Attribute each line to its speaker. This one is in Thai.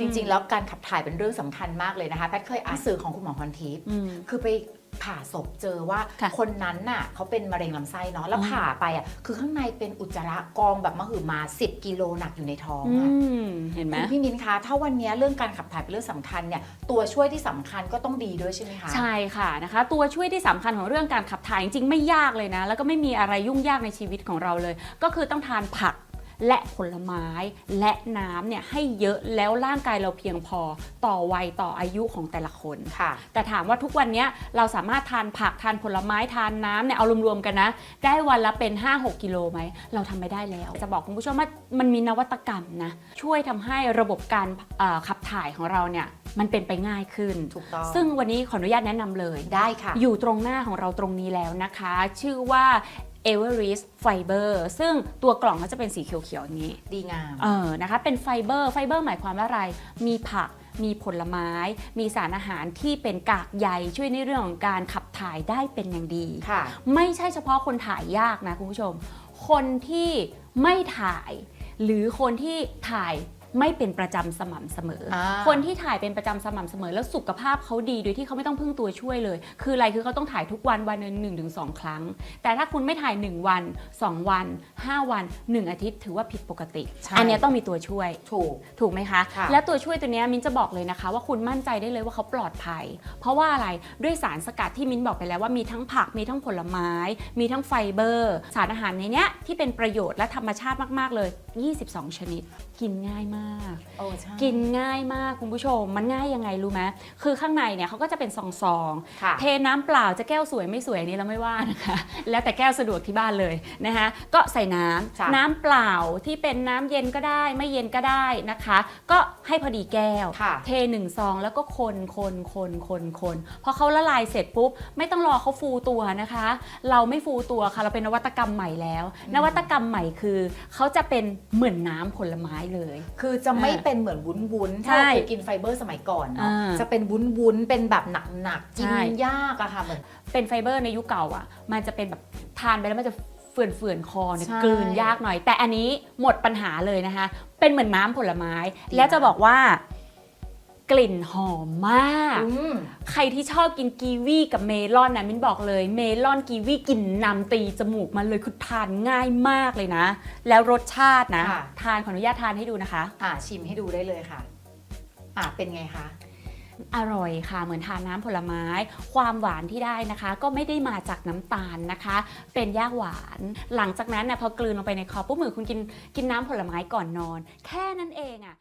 Speaker 1: จริง ๆ แล้วการขับถ่ายเป็นเรื่องสำคัญมากเลยนะคะแพทย์เคยอ่านสื่อของคุณหมอพรทิพย์
Speaker 2: อืม
Speaker 1: คือไปผ่าศพเจอว่า
Speaker 2: ค่ะ
Speaker 1: คนนั้นน่ะเขาเป็นมะเร็งลำไส้เนาะแล้ว
Speaker 2: อืม
Speaker 1: ผ่าไปอะคือข้างในเป็นอุจจาระกองแบบมหึมา 10 กิโลหนักอยู่ในท้อง
Speaker 2: อื
Speaker 1: อะ
Speaker 2: มเห็นไหม
Speaker 1: คุณพี่มิ้นคะถ้าวันนี้เรื่องการขับถ่ายเป็นเรื่องสำคัญเนี่ยตัวช่วยที่สำคัญก็ต้องดีด้วยใช่ไหมคะ
Speaker 2: ใช่ค่ะนะคะ ตัวช่วยที่สำคัญของเรื่องการขับถ่ายจริงๆไม่ยากเลยนะ แล้วก็ไม่มีอะไรยุ่งยากในชีวิตของเราเลย ก็คือต้องทานผัก และผลไม้และน้ำเนี่ยให้เยอะแล้วร่างกายเราเพียงพอต่อวัยต่ออายุของแต่ละคน
Speaker 1: ค่ะ
Speaker 2: แต่ถามว่าทุกวันเนี้ยเราสามารถทานผักทานผลไม้ทานน้ำเนี่ยเอารวมๆกันนะ ได้วันละเป็น 5-6 กิโลไหม เราทำไม่ได้แล้ว จะบอกคุณผู้ชมว่ามันมีนวัตกรรมนะ ช่วยทำให้ระบบการเอ่อขับถ่ายของเราเนี่ยมันเป็นไปง่ายขึ้น
Speaker 1: ถูกต้อง
Speaker 2: ซึ่งวันนี้ขออนุญาตแนะนำเลย
Speaker 1: ได้ค่ะ
Speaker 2: อยู่ตรงหน้าของเราตรงนี้แล้วนะคะ ชื่อว่า Everest Fiber ซึ่งตัวกล่องก็จะเป็นสีเขียวๆอย่างนี้
Speaker 1: ดีงาม
Speaker 2: เออนะคะเป็นไฟเบอร์ไฟเบอร์หมายความว่าอะไร มีผักมีผลไม้ มีสารอาหารที่เป็นกากใยช่วยในเรื่องของการขับถ่ายได้เป็นอย่างดี
Speaker 1: ค่ะ
Speaker 2: ไม่ใช่เฉพาะคนถ่ายยากนะคุณผู้ชม คนที่ไม่ถ่าย หรือคนที่ถ่าย ไม่เป็นประจำสม่ำเสมออาคนที่ถ่ายเป็นประจำสม่ำเสมอ แล้วสุขภาพเขาดีโดยที่เขาไม่ต้องพึ่งตัวช่วยเลย คืออะไรคือเขาต้องถ่ายทุกวันวันหนึ่งหนึ่งถึงสองครั้ง แต่ถ้าคุณไม่ถ่าย 1 วัน 2 วัน 5 วัน 1 อาทิตย์ ถือว่าผิดปกติ
Speaker 1: ใช่
Speaker 2: อันเนี้ยต้องมีตัวช่วย
Speaker 1: ถูก
Speaker 2: ถูกไหมคะ
Speaker 1: ค่ะ
Speaker 2: และตัวช่วยตัวเนี้ยมิ้นจะบอกเลยนะคะ ว่าคุณมั่นใจได้เลยว่าเขาปลอดภัย เพราะว่าอะไรด้วยสารสกัดที่มิ้นบอกไปแล้วว่ามีทั้งผักมีทั้งผลไม้ มีทั้งไฟเบอร์ สารอาหารในเนี้ยที่เป็นประโยชน์และธรรมชาติมากๆเลย 22 ชนิด กินง่ายมาก
Speaker 1: โอ้ใช่
Speaker 2: กินง่ายมากคุณผู้ชม มันง่ายยังไงรู้ไหมคือข้างในเนี่ยเขาก็จะเป็นซองๆ
Speaker 1: ค่ะ
Speaker 2: เทน้ำเปล่าจะแก้วสวยไม่สวยอันนี้เราไม่ว่านะคะ แล้วแต่แก้วสะดวกที่บ้านเลยนะคะ ก็ใส่น้
Speaker 1: จ้ะำ
Speaker 2: น้ำเปล่าที่เป็นน้ำเย็นก็ได้ไม่เย็นก็ได้นะคะ ก็ให้พอดีแก้ว
Speaker 1: ค่ะ
Speaker 2: เทหนึ่งซองแล้วก็คนคนคนคนคนพอเขาละลายเสร็จปุ๊บ ไม่ต้องรอเขาฟูตัวนะคะ เราไม่ฟูตัวค่ะ เราเป็นนวัตกรรมใหม่แล้ว นวัตกรรมใหม่คือเขาจะเป็นเหมือนน้ำผลไม้เลย
Speaker 1: คือจะไม่
Speaker 2: อ่า
Speaker 1: เป็นเหมือนวุ้นวุ้นๆ
Speaker 2: ใช่
Speaker 1: ถ้าเราเคยกินไฟเบอร์สมัยก่อนเนาะ
Speaker 2: อ่า
Speaker 1: จะเป็นวุ้นวุ้นๆเป็นแบบหนักๆกิน
Speaker 2: ใช่
Speaker 1: ยากอะค่ะเหมือน
Speaker 2: เป็นไฟเบอร์ในยุคเก่าอะมันจะเป็นแบบทานไปแล้วมันจะเฟื่อนเฟื่อนๆคอเนี่ย
Speaker 1: ใช่
Speaker 2: กลืนยากหน่อย แต่อันนี้หมดปัญหาเลยนะคะ เป็นเหมือนน้ำผลไม้
Speaker 1: ดี
Speaker 2: แล้วจะ
Speaker 1: มาก
Speaker 2: บอกว่า กลิ่นหอมมาก
Speaker 1: อืม
Speaker 2: ใครที่ชอบกินกีวีกับเมลอนนะมิ้นบอกเลย เมลอนกีวีกลิ่นนำตีจมูกมันเลยคือทานง่ายมากเลยนะ แล้วรสชาตินะ
Speaker 1: ค่ะ
Speaker 2: ทานขออนุญาตทานให้ดูนะคะ
Speaker 1: อ่าชิมให้ดูได้เลยค่ะ อ่าเป็นไงคะ
Speaker 2: อร่อยค่ะเหมือนทานน้ำผลไม้ ความหวานที่ได้นะคะ ก็ไม่ได้มาจากน้ำตาลนะคะ เป็นยากหวาน หลังจากนั้นนะพอกลืนลงไปในคอปุ๊บเหมือนคุณกินกินน้ำผลไม้ก่อนนอน แค่นั้นเองอะ